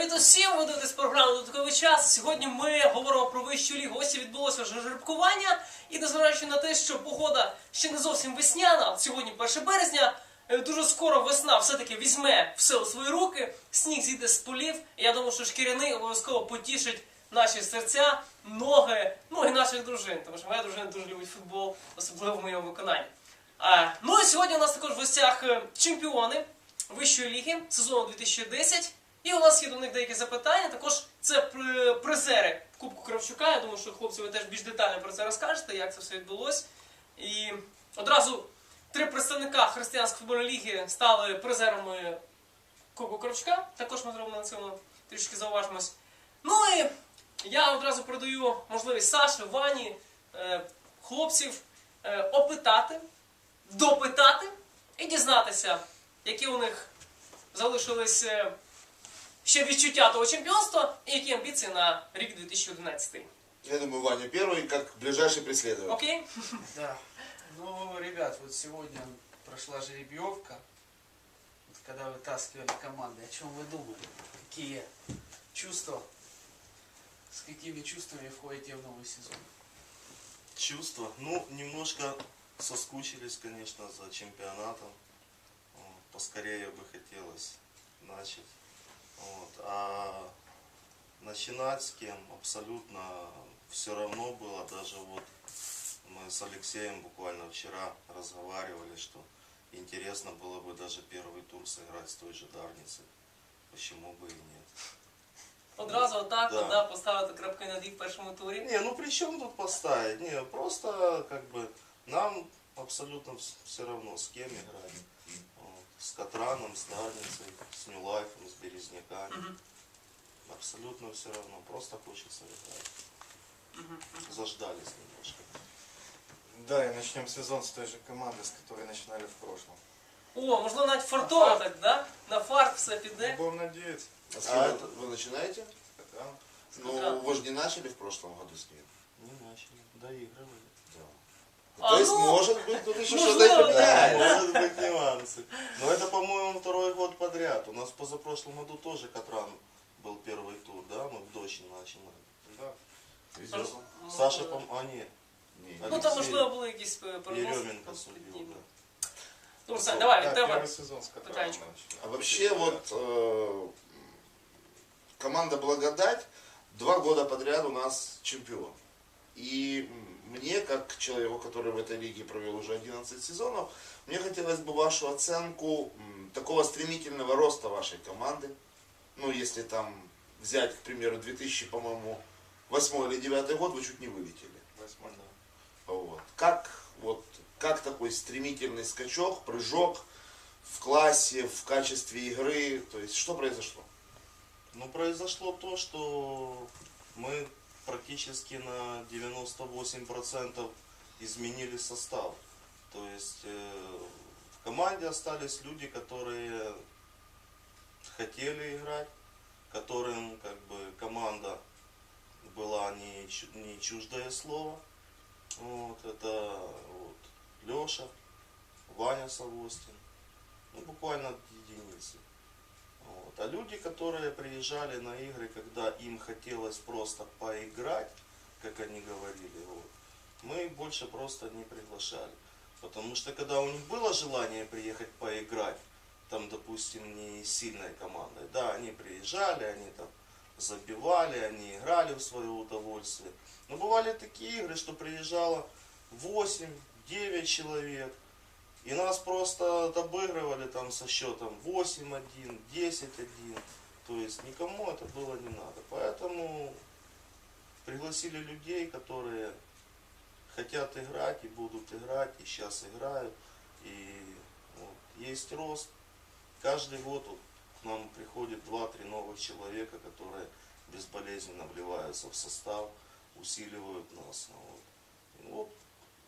Привіт усім! Ви дивитесь програму Додатковий час. Сьогодні ми говоримо про вищу лігу. Ось і відбулося вже жеребкування. І незважаючи на те, що погода ще не зовсім весняна, сьогодні 1 березня, е, дуже скоро весна все-таки візьме все у свої руки, сніг зійде з полів. Я думаю, що шкіряний обов'язково потішить наші серця, ноги, ну і наших дружин. Тому що моя дружина дуже любить футбол, особливо в моєму виконанні. А, ну і сьогодні у нас також в гостях е, чемпіони вищої ліги сезону 2010. І у нас є до них деякі запитання. Також це призери Кубку Кравчука. Я думаю, що хлопці ви теж більш детально про це розкажете, як це все відбулось. І одразу три представника християнської футбольної ліги стали призерами Кубку Кравчука. Також ми зробимо на цьому трішки зауважимось. Ну і я одразу передаю можливість Саші, Вані, е, хлопців е, опитати, допитати і дізнатися, які у них залишились е, ще відчуття того чемпіонства і які амбіції на рік 2011. Я думаю, Ваня первый, как ближайший преследователь. Окей? Да. Ну, ребят, вот сегодня прошла жеребьевка. Вот когда вытаскивали команды, о чем вы думали? Какие чувства? С какими чувствами входите в новый сезон? Чувства. Ну, немножко соскучились, конечно, за чемпионатом. Вот, Поскорее бы хотелось начать. Вот. А начинать с кем абсолютно все равно было. Даже вот мы с Алексеем буквально вчера разговаривали, что интересно было бы даже первый тур сыграть с той же Дарницей. Почему бы и нет. Одразу отак, Да. да. поставити крапки над «і» в першому турі. Не, ну при чем тут поставить? Не, просто как бы нам абсолютно все равно с кем играть. С Катраном, с Дарницей, с Ньюлайфом, с Березняками. Мгм. Абсолютно все равно. Просто хочется играть. Заждались немножко. Да, и начнем сезон с той же команды, с которой начинали в прошлом. О, можливо, навіть фартово так, да? На фарт все піде. Будем надеяться. А с кем А вы- это- вы начинаете? Да. Ну, вы же не начали в прошлом году с ним. Не начали. Доигрывали. Да. А, То есть, ну, может быть, тут еще можливо, что-то и да. Может быть нюансы. Но это, по-моему, второй год подряд. У нас в позапрошлом году тоже Катран был первый тур, да? Мы в дочь начинали. Да. Везет. Ну, Саша, пом... а нет. Не, Ну не. там, можливо, були якісь е, переноси. Еременко судил, да. Ну, Сань, давай, від тебе. первый сезон с которым Питанечко. А вообще вот э, команда Благодать два года подряд у нас чемпион. И мне, как человеку, который в этой лиге провел уже 11 сезонов, мне хотелось бы вашу оценку такого стремительного роста вашей команды. Ну, если там взять, к примеру, 2000, по-моему, 8 или 9 год, вы чуть не вылетели. Восьмой. Вот. Как, вот, как такой стремительный скачок, прыжок в классе, в качестве игры, то есть что произошло? Ну, произошло то, что мы практически на 98% изменили состав. То есть э, в команде остались люди, которые хотели играть, которым как бы команда была не, не чуждое слово. Вот, это вот, Леша, Ваня Савостин, ну буквально единицы. Вот. А люди, которые приезжали на игры, когда им хотелось просто поиграть, как они говорили, вот, мы их больше просто не приглашали. Потому что когда у них было желание приехать поиграть, там, допустим, не сильной командой, да, они приезжали, они там забивали, они играли в свое удовольствие. Но бывали такие игры, что приезжало 8-9 человек, и нас просто обыгрывали там со счетом 8-1, 10-1. То есть никому это было не надо. Поэтому пригласили людей, которые хотят играть и будут играть, и сейчас играют. И вот, есть рост. Каждый год вот к нам приходит 2-3 новых человека, которые безболезненно вливаются в состав, усиливают нас. Вот. И вот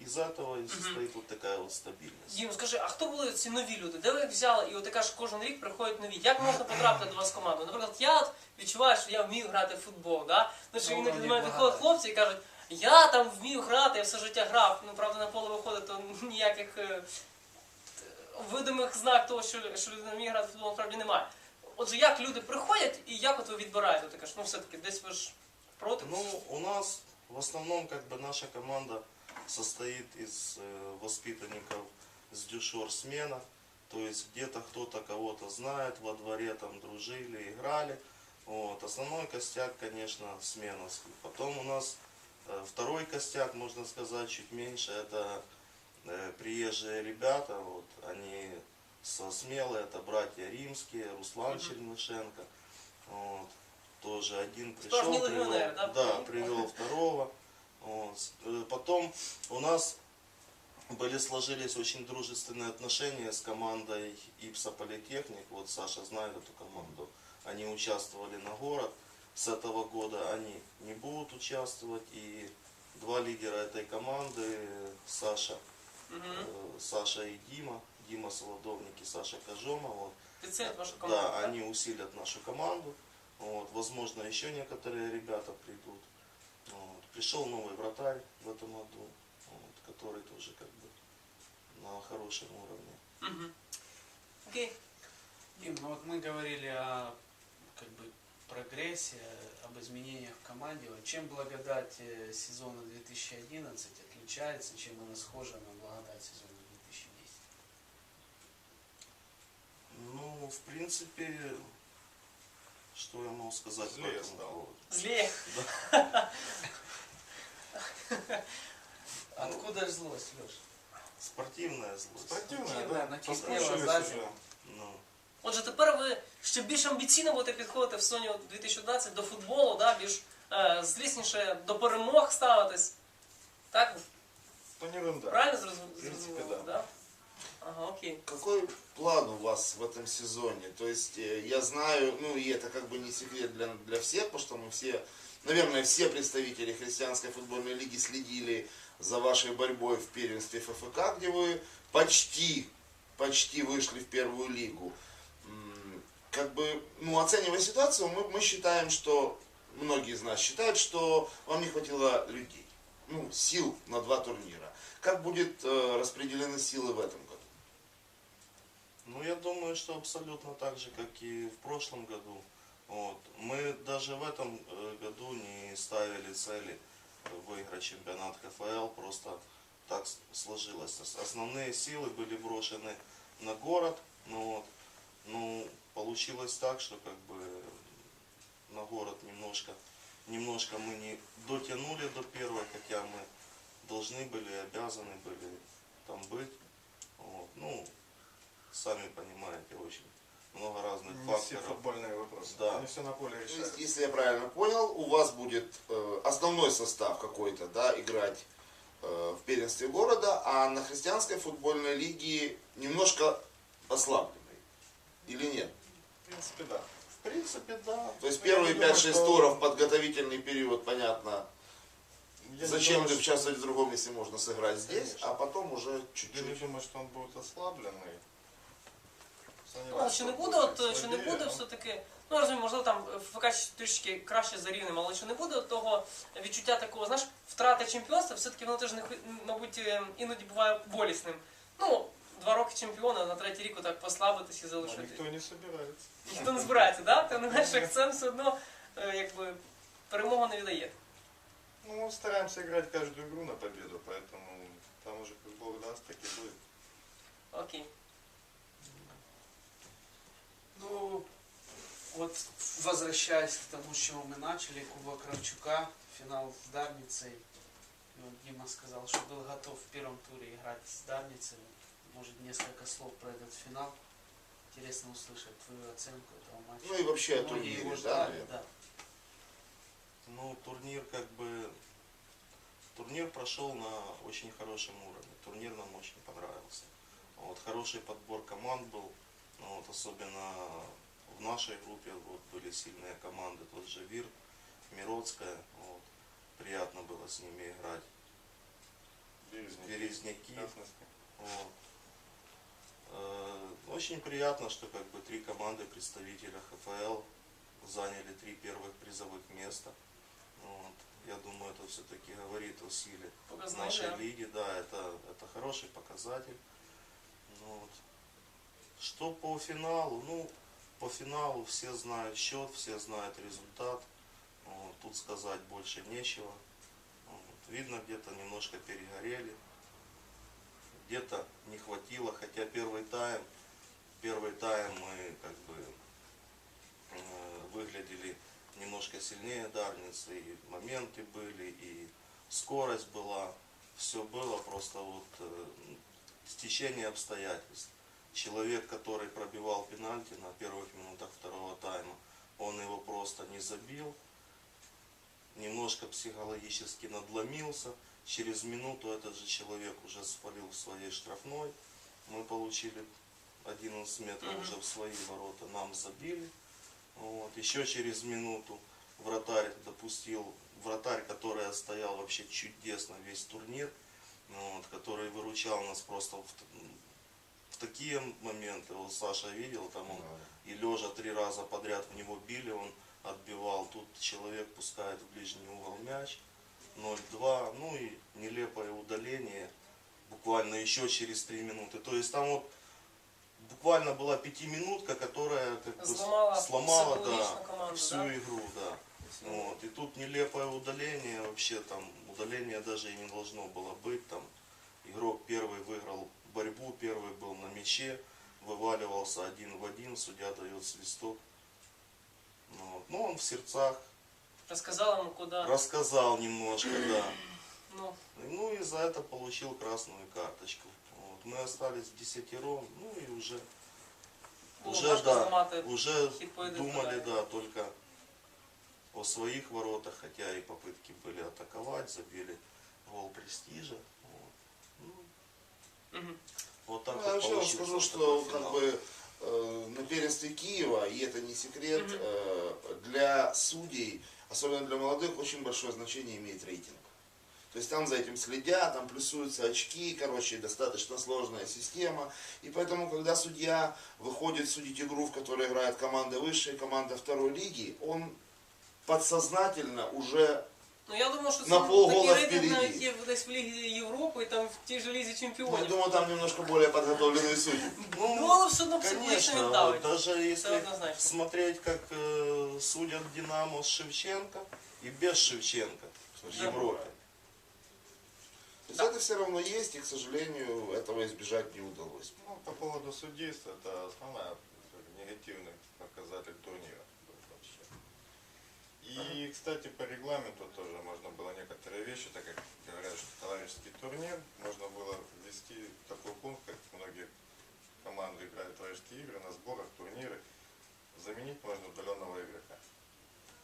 из этого и состоит вот такая вот стабильность. Дім, скажи, а хто були ці нові люди? Де ви їх взяли? І от ти кажеш, кожен рік приходять нові. Як можна потрапити до вас в команду? Наприклад, я от відчуваю, що я вмію грати в футбол, да? Ну Ну, іноді до мене багато. підходять хлопці і кажуть, я там вмію грати, я все життя грав. Ну, правда, на поле виходить, то ніяких е, видимих знак того, що, що людина вміє грати в футбол, насправді немає. отже, як люди приходять і як от ви відбираєте? Ти кажеш, ну все-таки десь ви ж проти. Ну, у нас в основном как бы наша команда состоит из э, воспитанников с дюшор смена. То есть где-то кто-то кого-то знает, во дворе там дружили, играли. Вот. Основной костяк, конечно, сменовский. Потом у нас э, второй костяк, можно сказать, чуть меньше. Это э, приезжие ребята. Вот. Они со смелые, это братья римские, Руслан Чернышенко. Вот. Тоже один пришел, привел, да, привел второго. Вот. Э, Потом у нас были сложились очень дружественные отношения с командой Ипса Политехник. Вот Саша знает эту команду. Они участвовали на город. С этого года они не будут участвовать. И два лидера этой команды, Саша, Угу. э, Саша и Дима, Дима Солодовник и Саша Кожома, вот, Підсилить вашу команду. да, так? они усилят нашу команду. Вот, возможно, еще некоторые ребята придут. Пришел новый вратарь в этом году, вот, который тоже как бы на хорошем уровне. Окей. Дим, ну вот мы говорили о как бы прогрессе, об изменениях в команде. Вот чем благодать э, сезона 2011 отличается, чем она схожа на благодать сезона 2010? Ну, в принципе, что я могу сказать по Злее этому стал. поводу? Зліє. Откуда ж злость, Леша? Спортивная злость. Спортивная, Спортивная, да. накипела, Соскучились сзади. уже. Ну, Отже, тепер ви ще більш амбіційно будете підходити в Соні 2011 до футболу, да, більш е, злісніше до перемог ставитись. Так? Планируем, да. Правильно зрозум- В принципе, зрозуміло? да. Да? Ага, окей. Какой план у вас в этом сезоне? То есть э, я знаю, ну и это как бы не секрет для, для всех, потому что мы все, наверное, все представители христианской футбольной лиги следили за вашей борьбой в первенстве ФФК, где вы почти, почти вышли в первую лигу. Как бы, ну, оценивая ситуацию, мы, мы считаем, что, многие из нас считают, что вам не хватило людей, ну, сил на два турнира. Как будет э, распределены силы в этом году? Ну, я думаю, что абсолютно так же, как и в прошлом году. Вот. Мы даже в этом э, году не ставили цели выиграть чемпионат ХФЛ, просто так сложилось. Ос- Основные силы были брошены на город, но вот, ну, получилось так, что как бы на город немножко, немножко мы не дотянули до первой, хотя мы должны были, обязаны были там быть. Вот. Ну, сами понимаете, очень много разных Не все факторов. футбольные вопросы. Да. Не все на поле То есть, решается. если я правильно понял, у вас будет э, основной состав какой-то, да, играть э, в первенстве города, а на христианской футбольной лиге немножко ослабленный. Или нет? В принципе, да. В принципе, да. То есть Ну, я первые думаю, 5-6 что- туров, подготовительный период, понятно, Я зачем думаю, же что- участвовать в другом, если можно сыграть здесь, Конечно. а потом уже Я не чуть-чуть. думаю, что он будет ослабленный. Ну, чи не буде, от, чи не буде все-таки, ну розумію, можливо, там ФК трішки краще за рівнем, але чи не буде того відчуття такого, знаєш, втрати чемпіонства, все-таки воно теж не мабуть е, іноді буває болісним. Ну, два роки чемпіона, на третій рік отак послабитись і Но залишити. никто не собирается. Ніхто не збирається, да? Ти не знаєш, акцент все одно е, якби перемогу не віддає. Ну, мы стараемся играть каждую игру на победу, поэтому там уже как Бог даст, так и будет. Окей. Ну, вот возвращаясь к тому, с чего мы начали, Кубок Кравчука, финал с Дарницей. И вот Дима сказал, что был готов в первом туре играть с Дарницей. Может, несколько слов про этот финал. Интересно услышать твою оценку этого матча. Ну и вообще о Многие турнире, его да, ждали, наверное? да. Ну, турнир как бы... Турнир прошел на очень хорошем уровне. Турнир нам очень понравился. Вот, хороший подбор команд был. Ну, вот, особенно в нашей группе вот, были сильные команды. Тот же Вир, Миродская. Вот. Приятно было с ними играть. Березняки. Вот. Э, Очень приятно, что как бы три команды представителя ХФЛ заняли три первых призовых места. Вот. Я думаю, это все-таки говорит о силе Показник, нашей да. лиги. Да, это, это хороший показатель. Ну вот. Что по финалу? Ну, по финалу все знают счет, все знают результат. Вот, тут сказать больше нечего. Вот, видно, где-то немножко перегорели. Где-то не хватило, хотя первый тайм, первый тайм мы как бы э, выглядели немножко сильнее Дарницы, и моменты были, и скорость была, все было, просто вот э, стечение обстоятельств. Человек, который пробивал пенальти на первых минутах второго тайма, он его просто не забил, немножко психологически надломился. Через минуту этот же человек уже свалил в своей штрафной. Мы получили 11 метров Мгм. уже в свои ворота, нам забили. Вот. Еще через минуту вратарь допустил, вратарь, который стоял вообще чудесно весь турнир, вот, который выручал нас просто в такие моменты. Вот Саша видел, там он и лежа три раза подряд в него били, он отбивал. Тут человек пускает в ближний угол мяч. 0-2, ну и нелепое удаление буквально еще через три минуты. То есть там вот буквально была пятиминутка, которая как бы Сломала сломала психологично да, команду, всю да? игру, да. Вот. И тут нелепое удаление, вообще там удаление даже и не должно было быть. Там игрок первый выиграл борьбу, первый был на мяче, вываливался один в один, судья дает свисток. Ну, вот. Ну, он в сердцах Рассказал ему, куда. рассказал немножко, да. Ну, Ну и за это получил красную карточку. Вот. Мы остались в десятером, ну и уже, було уже, важко да, зламати уже хід поєдинку. думали, далі. да, только о своих воротах, хотя и попытки были атаковать, забили гол престижа. Вот, Мгм. вот так Ну, вот я вообще вам скажу, что как бы э, на первенстве Киева, и это не секрет, Мгм. э, для судей, особенно для молодых, очень большое значение имеет рейтинг. То есть там за этим следят, там плюсуются очки, короче, достаточно сложная система. И поэтому, когда судья выходит судить игру, в которой играет команда высшей, команда второй лиги, он подсознательно уже Ну я думаю, що це На полгола такий рейтинг впереді. навіть є десь в Лігі Європи і там в тій же Лізі ну, я чемпіонів. думаю, там немножко более подготовленные судьи. Ну, але все одно психологічно Конечно, він вот давить. даже Це если однозначно. смотреть, как э, судят Динамо с Шевченко и без Шевченко в Да. Европе. То есть это все равно есть, и, к сожалению, этого избежать не удалось. Ну, по поводу судейства, это основная негативный показатель турнира был вообще. И, кстати, по регламенту тоже можно было некоторые вещи, так как говорят, что товарищеский турнир, можно было ввести такой пункт, как многие команды играют в товарищеские игры на сборах, турниры, заменить можно удаленного игрока.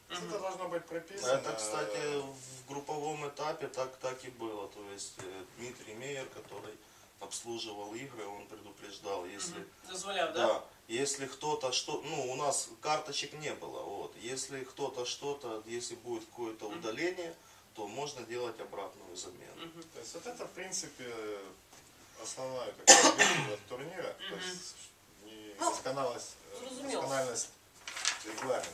Это должно быть прописано. Это, кстати, в групповом этапе так, так и было. То есть э, Дмитрий Мейер, который обслуживал игры, он предупреждал, если Мгм. Дозволяв, да? Да, если кто-то что, ну у нас карточек не было, если кто-то что-то, если будет какое-то удаление, то можно делать обратную замену. То есть вот это, в принципе, основная такая турнира. То есть не Ну, досконалость, э, доскональность регламента.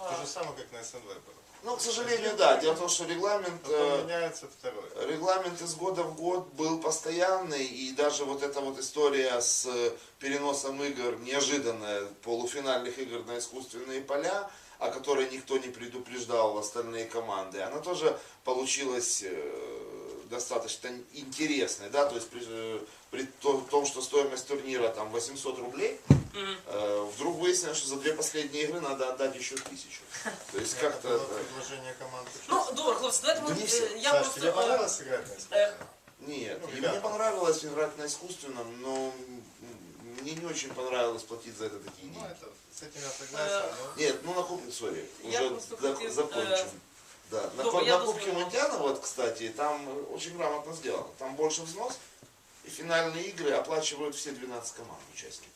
А, То же самое, как на СНВ было. Ну, к сожалению, да. Дело в том, что регламент, э, меняется второй. регламент из года в год был постоянный, и даже вот эта вот история с э, переносом игр, неожиданная, полуфинальных игр на искусственные поля, о которой никто не предупреждал остальные команды, она тоже получилась э, достаточно интересной, да, то есть при, э, при то- том, что стоимость турнира там 800 рублей, мгм. э, вдруг выяснилось, что за две последние игры надо отдать еще тысячу. То есть как-то... э, предложение команд Ну, добре, хлопці, давайте всі. е, Я Саш, просто. тебе е, понравилось играть на искусственном? Нет, Ну, мне понравилось играть на искусственном, но мне не очень понравилось платить за это такие Ну, деньги. это, с этим я согласен. Нет, ну на сори, уже закончим. э, Да, на, добре, ко- я на Кубке дозволю. Монтяна, вот, кстати, там очень грамотно сделано. Там больше взнос, и финальные игры оплачивают все 12 команд участников.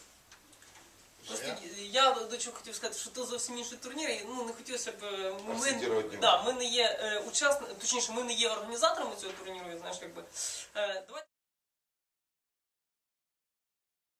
Просто я до чого хотів сказати, що це зовсім інший турнір, і ну не хотілося б. е, Ми, Акцентувати ми, не да, ми не є е, учасниками, точніше, ми не є організаторами цього турніру, знаєш, якби. Е, давайте